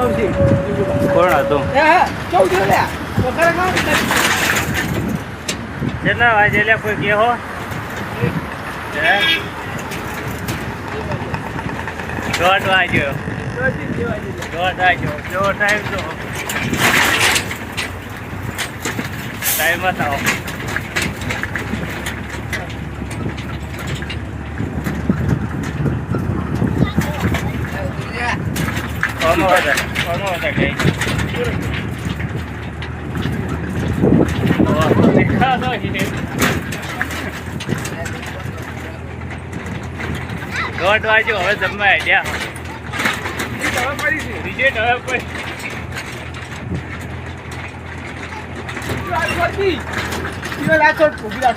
કોણ હતું? કેટલા વાગે લે કોઈ કેહો હે? દોઢ વાગ્યો. દોઢ વાગ્યો. કેવો ટાઈમ તો ટાઈમ બતાવો દોઢ વાગ્યો હવે જમવા આડ્યા રિજેક્ટ હવે કોઈ આવજો વાઘુપા હર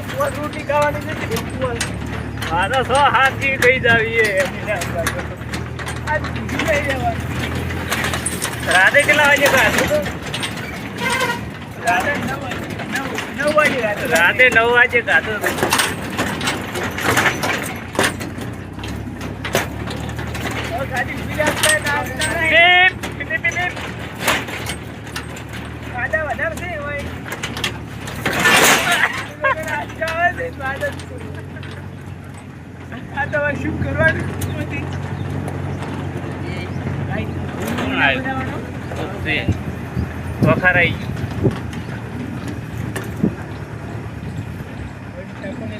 પૂછે છે મારો સો હાથી થઈ જાવીએ. રાતે કેટલા વાગે ખાધું રાતે નવ વાગે ખાધું પીપ, પીપ, પીપ, પીપ. શું કરવાનું કોણ આવ્યું? ઓકે. વખાર આવી ગયું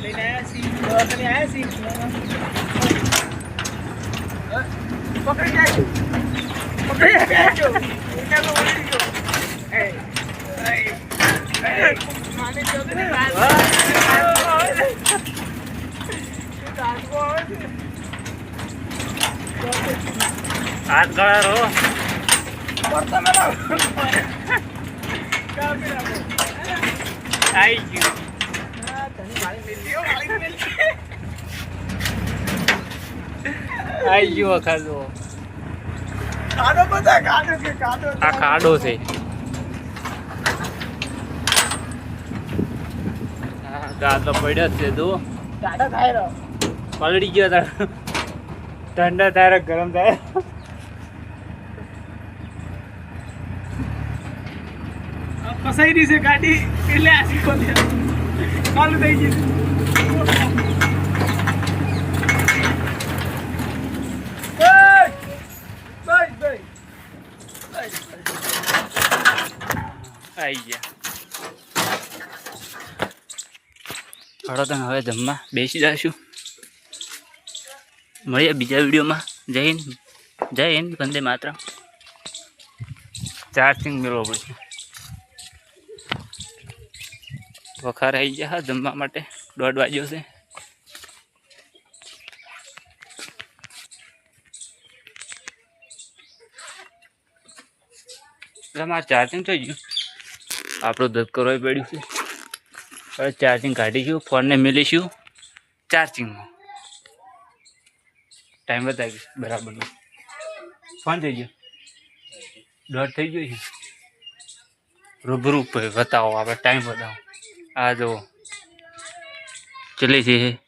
લઈને આવ્યા છીએ દવાખાને આવ્યા છીએ પકડી જાય પકડી જાય એકાદો વળી ગયો એ, એ, એ, માને કહો તો ને, રાત- રાતમાં આવે છે. રાતમાં આવે છે. હાથ ગળા રો આવી ગયું. ગયું કાઢો બધા કાઢો કે કાઢો આ ખાડો છે. ગાતો પડ્યો જ છે તું ટાટા થાય રહ્યો પલડી ગયો તાર. ઠંડા તારે ગરમ થાય ફસાઈ રહી છે ગાડી. એટલે આસી ખોલી ચાલુ થઈ ગઈ. બસ, ગયા. હળો તમે હવે જમવા બેસી જશું. મળીએ બીજા વિડીયોમાં. જય હિન્દ. જય હિન્દ વંદે માત્ર ચાર્જિંગ મેળવો પડશે. વખાર આવી ગયા જમવા માટે. દોઢ વાગ્યો છે. મારે ચાર્જિંગ થઈ ગયું. આપણું કરવું પડ્યું છે. હવે ચાર્જિંગ કાઢીશું ફોનને મેલીશું? ચાર્જિંગમાં. ટાઈમ બતાવીશ. બરાબરનો ફોન થઈ ગયો. દોઢ થઈ ગયો છે. રૂબરૂ બતાવો, આપણે ટાઈમ બતાવો. આ જુઓ. ચલી છે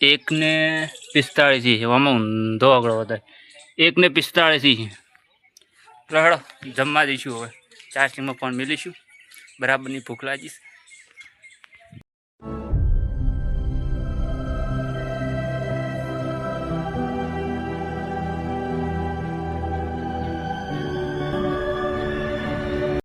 એકને પિસ્તાળીસી છે. આમાં ઊંધો આગળ વધારે. એકને પિસ્તાળીસ છે. રહડો જમવા દઈશું હવે. ચાર્જિંગમાં ફોન મેલીશું. બરાબરની ભૂખ લાગીશ.